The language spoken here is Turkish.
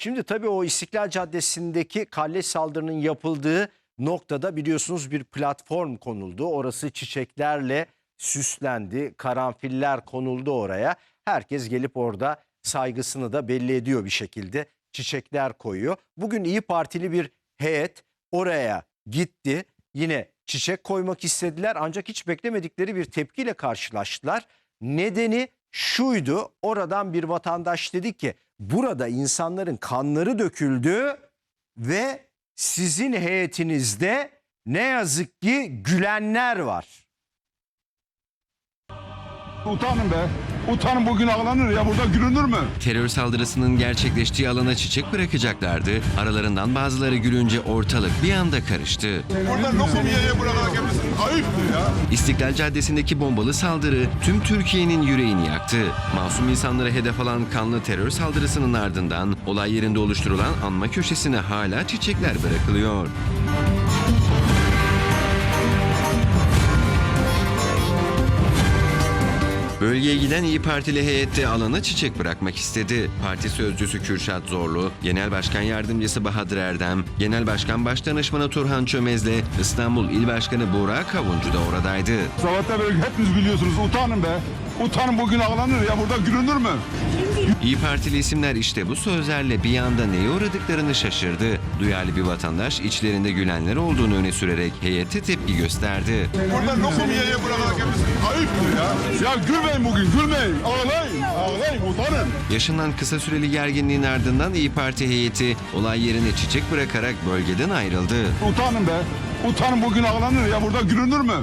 Şimdi tabii o İstiklal Caddesi'ndeki kalleş saldırının yapıldığı noktada biliyorsunuz bir platform konuldu. Orası çiçeklerle süslendi, karanfiller konuldu oraya. Herkes gelip orada saygısını da belli ediyor bir şekilde. Çiçekler koyuyor. Bugün İyi Partili bir heyet oraya gitti. Yine çiçek koymak istediler ancak hiç beklemedikleri bir tepkiyle karşılaştılar. Nedeni şuydu. Oradan bir vatandaş dedi ki burada insanların kanları döküldü ve sizin heyetinizde ne yazık ki gülenler var. Utanın be. Utanın bugün ağlanır ya burada gülünür mü? Terör saldırısının gerçekleştiği alana çiçek bırakacaklardı. Aralarından bazıları gülünce ortalık bir anda karıştı. Burada lokum yere bırakarak yapıyorsun. Ayıptır ya. İstiklal Caddesi'ndeki bombalı saldırı tüm Türkiye'nin yüreğini yaktı. Masum insanlara hedef alan kanlı terör saldırısının ardından olay yerinde oluşturulan anma köşesine hala çiçekler bırakılıyor. Bölgeye giden İyi Partili heyette alana çiçek bırakmak istedi. Parti sözcüsü Kürşat Zorlu, Genel Başkan Yardımcısı Bahadır Erdem, Genel Başkan Başdanışmanı Turhan Çömez'le İstanbul İl Başkanı Burak Kavuncu da oradaydı. Sabahta böyle hepiniz gülüyorsunuz. Utanın be. Utanın bugün ağlanır ya burada gülünür mü? İyi Partili isimler işte bu sözlerle bir anda neye uğradıklarını şaşırdı. Duyarlı bir vatandaş içlerinde gülenler olduğunu öne sürerek heyete tepki gösterdi. Burada lokum bırakarak yapıyorsun. Ayıptır ya. Ya gülmeyin bugün gülmeyin. Ağlayın. Ağlayın utanın. Yaşanan kısa süreli gerginliğin ardından İyi Parti heyeti olay yerine çiçek bırakarak bölgeden ayrıldı. Utanın be. Utanın bugün ağlanır ya burada gülünür mü?